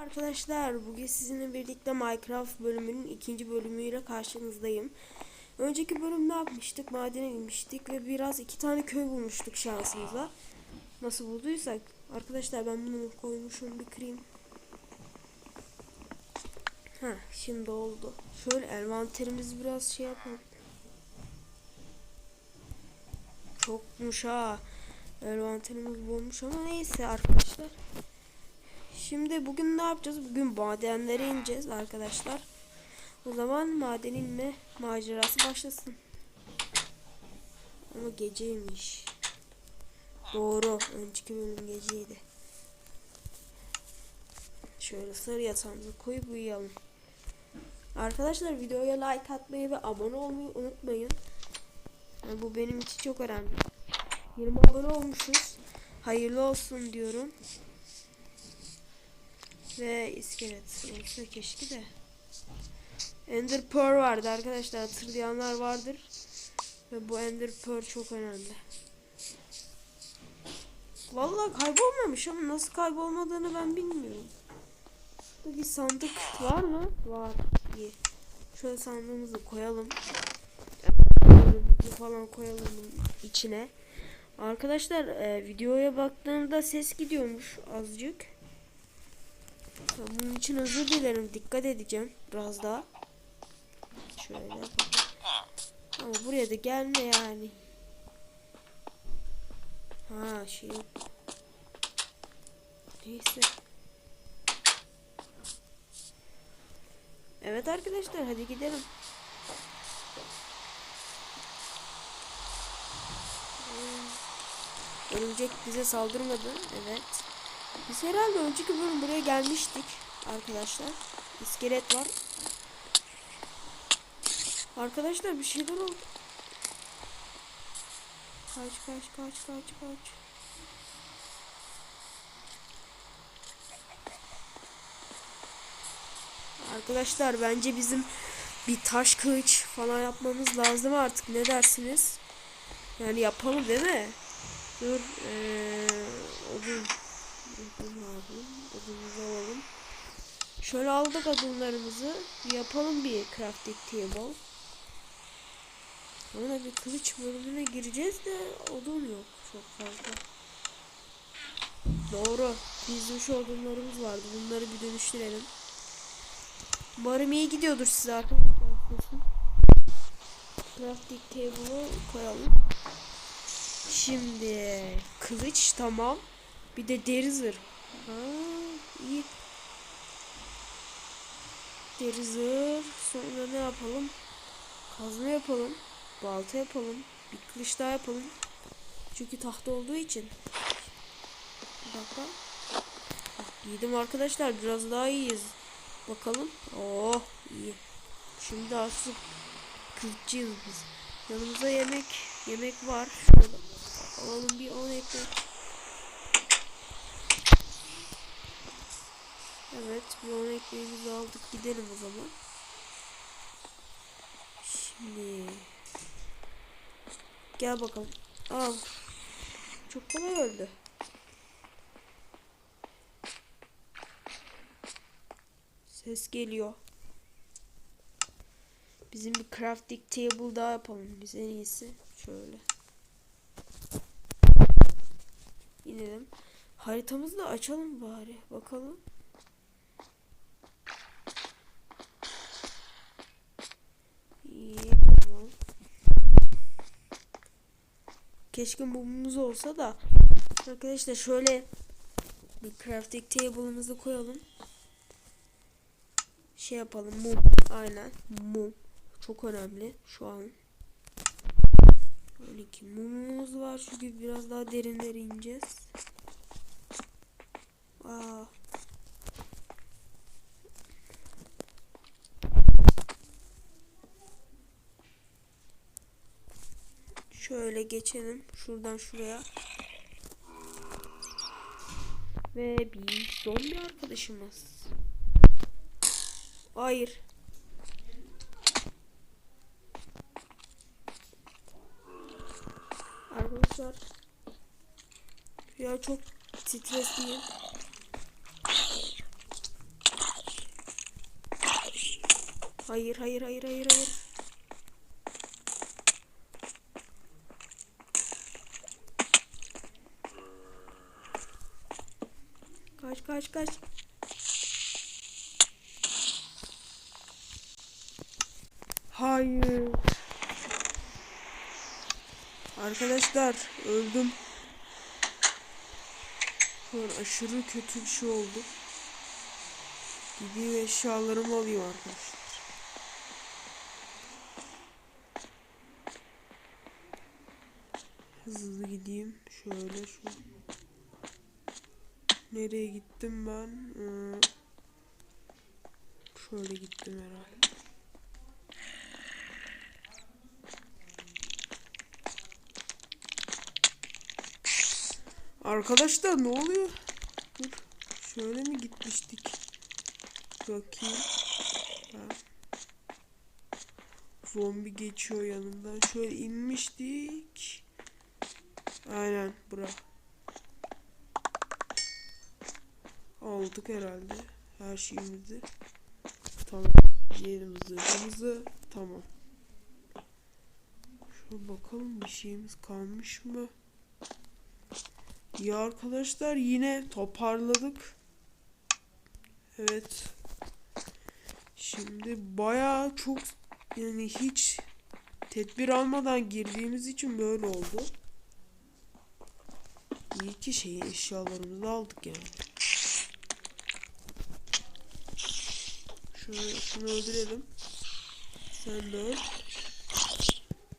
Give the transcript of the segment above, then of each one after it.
Arkadaşlar bugün sizinle birlikte Minecraft bölümünün ikinci bölümüyle karşınızdayım. Önceki bölüm ne yapmıştık? Madene inmiştik ve biraz iki tane köy bulmuştuk şansımıza. Nasıl bulduysak. Arkadaşlar ben bunu koymuşum bir kırayım. Ha şimdi oldu. Şöyle envanterimizi biraz şey yapalım. Çokmuş ha. Envanterimiz bulmuş ama neyse arkadaşlar. Şimdi bugün ne yapacağız? Bugün madenlere ineceğiz arkadaşlar. O zaman maden inme macerası başlasın. Ama geceymiş. Doğru. Önceki bölüm geceydi. Şöyle sarı yatağımızı koyup uyuyalım. Arkadaşlar videoya like atmayı ve abone olmayı unutmayın. Yani bu benim için çok önemli. 20 abone olmuşuz. Hayırlı olsun diyorum. Ve iskelet olsa keşke de. Ender Pearl vardı arkadaşlar hatırlayanlar vardır. Ve bu Ender Pearl çok önemli. Vallahi kaybolmamış ama nasıl kaybolmadığını ben bilmiyorum. Burada bir sandık var mı? Var. İyi. Şöyle sandığımızı koyalım. Böyle falan koyalım içine. Arkadaşlar e, videoya baktığımda ses gidiyormuş azıcık. Bunun için özür dilerim. Dikkat edeceğim biraz daha. Şöyle bakın. Ama buraya da gelme yani. Ha şey. Neyse. Evet arkadaşlar hadi gidelim. Örümcek bize saldırmadı. Evet. Biz herhalde önceki bölüm buraya gelmiştik arkadaşlar. İskelet var. Arkadaşlar bir şeyler oldu. Kaç kaç kaç kaç kaç. Arkadaşlar bence bizim bir taş kılıç falan yapmamız lazım artık. Ne dersiniz? Yani yapalım değil mi? Dur. Ee, odun. Odun alalım. Odunumuzu alalım. Şöyle aldık odunlarımızı. Yapalım bir crafting table. Ama bir kılıç bölümüne gireceğiz de odun yok çok fazla. Doğru. Bizim şu odunlarımız vardı. Bunları bir dönüştürelim. Umarım iyi gidiyordur size arkadaşlar. Crafting table'ı koyalım. Şimdi kılıç tamam. Bir de deri zırh. Ha, iyi. Deri zırh. Sonra ne yapalım? Kazma yapalım. Balta yapalım. Bir kılıç daha yapalım. Çünkü tahta olduğu için. Bir dakika. Bak, giydim arkadaşlar. Biraz daha iyiyiz. Bakalım. Oh iyi. Şimdi artık kılıççıyız biz. Yanımıza yemek yemek var. Şöyle alalım bir 10 ekmek. 10 ekmeğimizi aldık. Gidelim o zaman. Şimdi Gel bakalım. Al. Çok kolay öldü. Ses geliyor. Bizim bir crafting table daha yapalım biz en iyisi. Şöyle. İnelim. Haritamızı da açalım bari. Bakalım. İyi. Tamam. Keşke mumumuz olsa da. Arkadaşlar şöyle bir crafting table'ımızı koyalım. Şey yapalım mum. Aynen mum. Çok önemli şu an. Öyle ki mumumuz var çünkü biraz daha derinlere ineceğiz. geçelim. Şuradan şuraya. Ve bir zombi arkadaşımız. Hayır. Arkadaşlar. Ya çok stresliyim. Hayır hayır hayır hayır hayır. Kaç kaç kaç. Hayır. Arkadaşlar öldüm. Şu an aşırı kötü bir şey oldu. Gideyim eşyalarımı alayım arkadaşlar. Hızlı gideyim. Şöyle şu. Nereye gittim ben? Ee, şöyle gittim herhalde. Arkadaşlar ne oluyor? Dur. Şöyle mi gitmiştik? Bakayım. Ha. Zombi geçiyor yanımdan. Şöyle inmiştik. Aynen bura. Aldık herhalde her şeyimizi. Tamam. Yiyelim zırhımızı. Tamam. Şöyle bakalım bir şeyimiz kalmış mı? Ya arkadaşlar yine toparladık. Evet. Şimdi bayağı çok yani hiç tedbir almadan girdiğimiz için böyle oldu. İyi ki şey eşyalarımızı aldık yani. Şöyle şunu öldürelim. Sen de öl.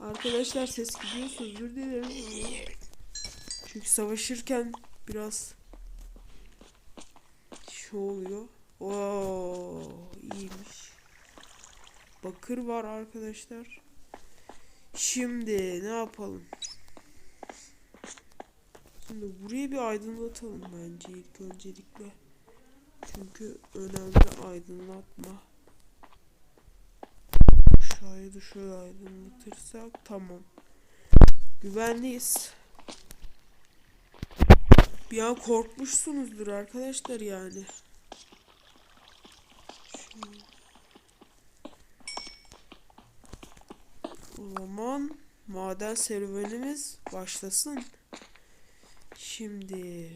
Arkadaşlar ses gidiyorsa özür dilerim. Çünkü savaşırken biraz şey oluyor. Oo, iyiymiş. Bakır var arkadaşlar. Şimdi ne yapalım? Şimdi burayı bir aydınlatalım bence ilk öncelikle. Çünkü önemli aydınlatma. Da şöyle aydınlatırsak tamam. Güvenliyiz. Bir an korkmuşsunuzdur arkadaşlar yani. Şöyle. O zaman maden serüvenimiz başlasın. Şimdi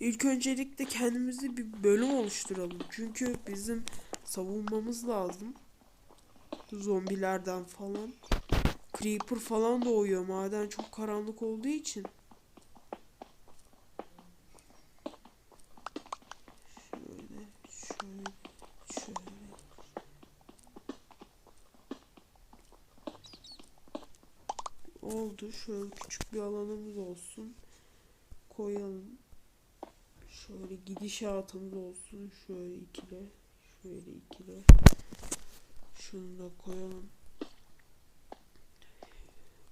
ilk öncelikle kendimizi bir bölüm oluşturalım. Çünkü bizim savunmamız lazım. Zombilerden falan. Creeper falan doğuyor maden çok karanlık olduğu için. Oldu. Şöyle küçük bir alanımız olsun. Koyalım. Şöyle gidişatımız olsun. Şöyle ikile. Şöyle ikile. Şunu da koyalım.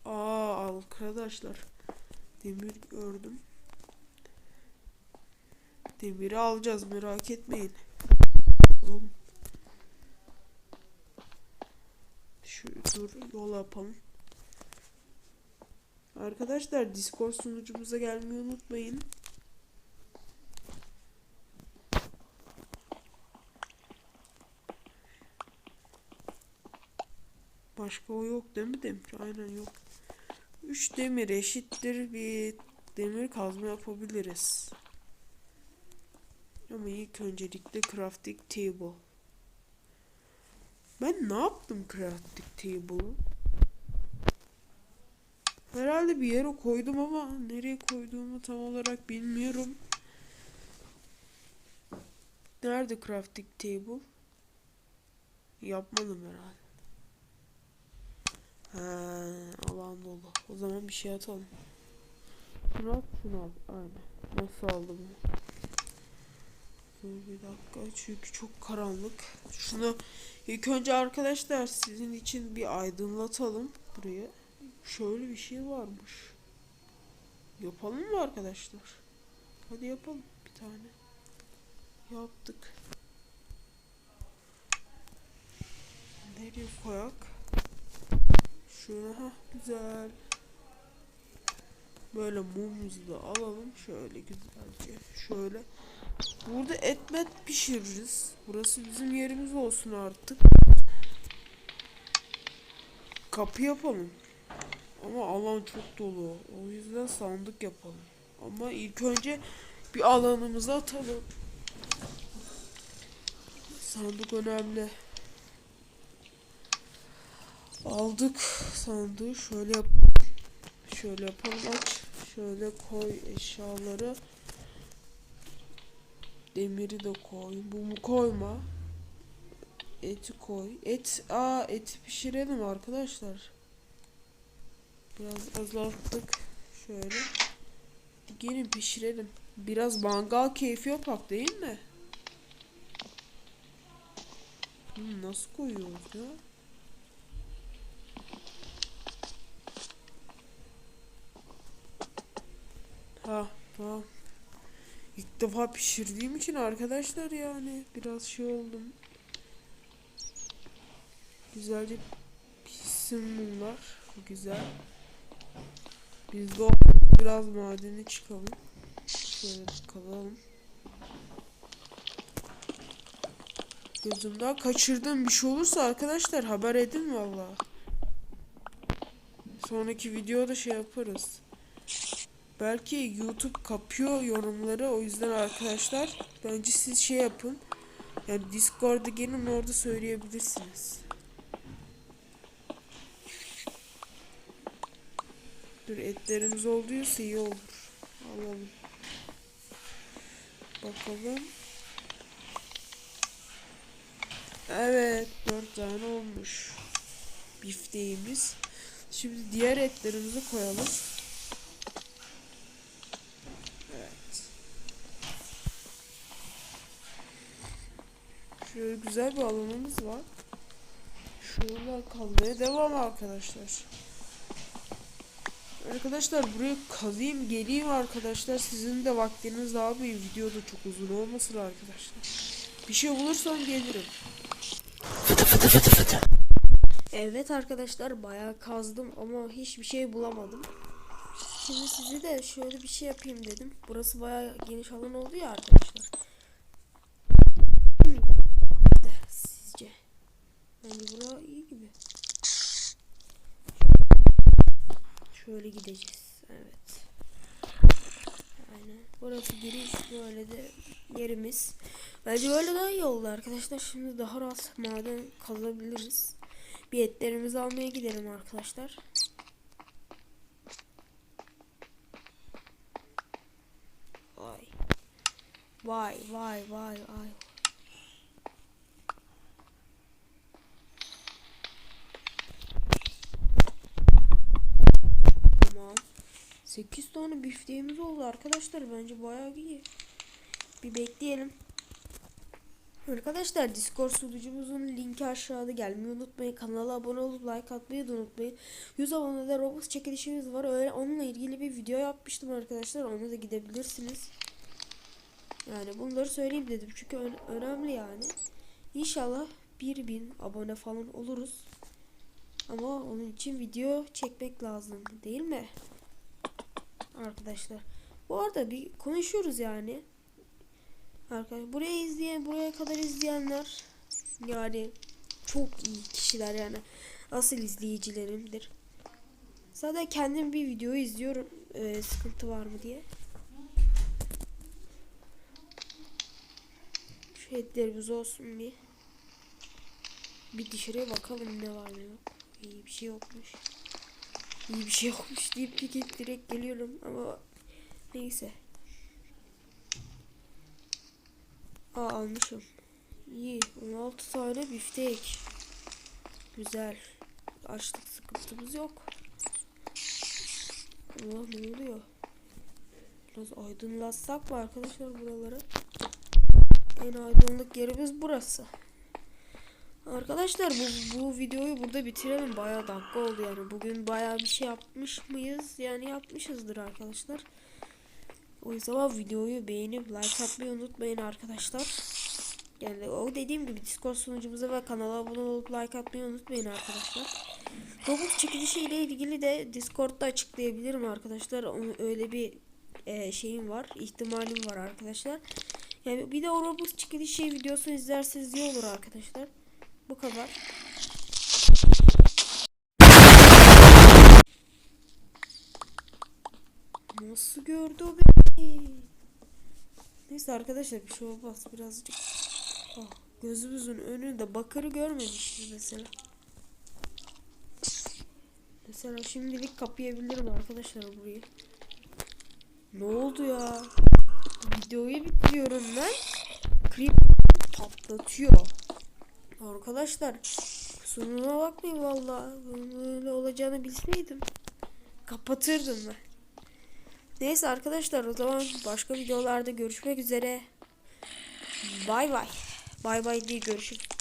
Aa arkadaşlar. Demir gördüm. Demiri alacağız merak etmeyin. Oğlum. Şu dur yol yapalım. Arkadaşlar Discord sunucumuza gelmeyi unutmayın. Başka o yok değil mi demir? Aynen yok. 3 demir eşittir bir demir kazma yapabiliriz. Ama ilk öncelikle crafting table. Ben ne yaptım crafting table'ı? Herhalde bir yere koydum ama nereye koyduğumu tam olarak bilmiyorum. Nerede crafting table? Yapmadım herhalde. Ha, alan dolu. O zaman bir şey atalım. Şunu at, şunu al. Aynen. Nasıl aldım? Dur bir dakika çünkü çok karanlık. Şunu ilk önce arkadaşlar sizin için bir aydınlatalım buraya. Şöyle bir şey varmış. Yapalım mı arkadaşlar? Hadi yapalım bir tane. Yaptık. Nereye koyak? Şöyle ha güzel. Böyle mumumuzu da alalım şöyle güzelce. Şöyle. Burada et met pişiririz. Burası bizim yerimiz olsun artık. Kapı yapalım. Ama alan çok dolu. O yüzden sandık yapalım. Ama ilk önce bir alanımızı atalım. Sandık önemli. Aldık sandığı. Şöyle yap şöyle yapalım. Aç. Şöyle koy eşyaları. Demiri de koy. Bumu koyma. Eti koy. Et aa eti pişirelim arkadaşlar. Biraz azalttık. Şöyle. Gelin pişirelim. Biraz mangal keyfi yapak değil mi? Hmm, nasıl koyuyoruz ya Tamam. İlk defa pişirdiğim için arkadaşlar yani biraz şey oldum. Güzelce pişsin bunlar. Güzel. Biz de biraz madeni çıkalım. Şöyle kalalım. Gözümden kaçırdığım bir şey olursa arkadaşlar haber edin valla. Sonraki videoda şey yaparız. Belki YouTube kapıyor yorumları o yüzden arkadaşlar bence siz şey yapın. Yani Discord'a gelin orada söyleyebilirsiniz. Dur etlerimiz olduysa iyi olur. Alalım. Bakalım. Evet dört tane olmuş. Bifteğimiz. Şimdi diğer etlerimizi koyalım. Evet. Şöyle güzel bir alanımız var. Şurada kalmaya devam arkadaşlar. Arkadaşlar buraya kazayım geleyim arkadaşlar. Sizin de vaktiniz daha bir video da çok uzun olmasın arkadaşlar. Bir şey bulursam gelirim. Evet arkadaşlar bayağı kazdım ama hiçbir şey bulamadım. Şimdi size de şöyle bir şey yapayım dedim. Burası bayağı geniş alan oldu ya arkadaşlar. Bence bura iyi gibi. Şöyle gideceğiz. Evet. Aynen. Burası giriş böyle de yerimiz. Bence böyle daha iyi oldu arkadaşlar. Şimdi daha rahat maden kazabiliriz. Bir etlerimizi almaya gidelim arkadaşlar. Vay. Vay vay vay vay. Tamam. 8 tane bifteğimiz oldu arkadaşlar. Bence bayağı iyi. Bir bekleyelim. Arkadaşlar Discord sunucumuzun linki aşağıda gelmeyi unutmayın. Kanala abone olup like atmayı da unutmayın. 100 abonede Robux çekilişimiz var. Öyle onunla ilgili bir video yapmıştım arkadaşlar. Ona da gidebilirsiniz. Yani bunları söyleyeyim dedim. Çünkü ön- önemli yani. İnşallah 1000 abone falan oluruz. Ama onun için video çekmek lazım değil mi? Arkadaşlar. Bu arada bir konuşuyoruz yani. Arkadaşlar buraya izleyen buraya kadar izleyenler yani çok iyi kişiler yani asıl izleyicilerimdir. Zaten kendim bir videoyu izliyorum e, sıkıntı var mı diye. Şu etlerimiz olsun bir. Bir dışarıya bakalım ne var ne yok. İyi bir şey yokmuş. İyi bir şey yokmuş deyip direkt, direkt geliyorum ama neyse. Aa almışım. İyi. 16 tane biftek. Güzel. Açlık sıkıntımız yok. Allah ne oluyor? Biraz aydınlatsak mı arkadaşlar buraları? En aydınlık yerimiz burası. Arkadaşlar bu, bu videoyu burada bitirelim. Bayağı dakika oldu yani. Bugün bayağı bir şey yapmış mıyız? Yani yapmışızdır arkadaşlar. O zaman videoyu beğenip like atmayı unutmayın arkadaşlar. Yani o dediğim gibi Discord sunucumuza ve kanala abone olup like atmayı unutmayın arkadaşlar. Robux çekilişi ile ilgili de Discord'da açıklayabilirim arkadaşlar. Öyle bir e, şeyim var, ihtimalim var arkadaşlar. Yani bir de o çıkış şey videosunu izlerseniz iyi olur arkadaşlar. Bu kadar. Nasıl gördü o beni? Neyse arkadaşlar bir şey olmaz birazcık. Ah, gözümüzün önünde bakırı görmemişiz mesela. Mesela şimdilik kapayabilirim arkadaşlar burayı. Ne oldu ya? Videoyu bitiriyorum ben. Creep patlatıyor. Arkadaşlar kusuruma bakmayın valla. Böyle olacağını bilseydim. Kapatırdım ben. Neyse arkadaşlar o zaman başka videolarda görüşmek üzere. Bay bay. Bay bay diye görüşürüz.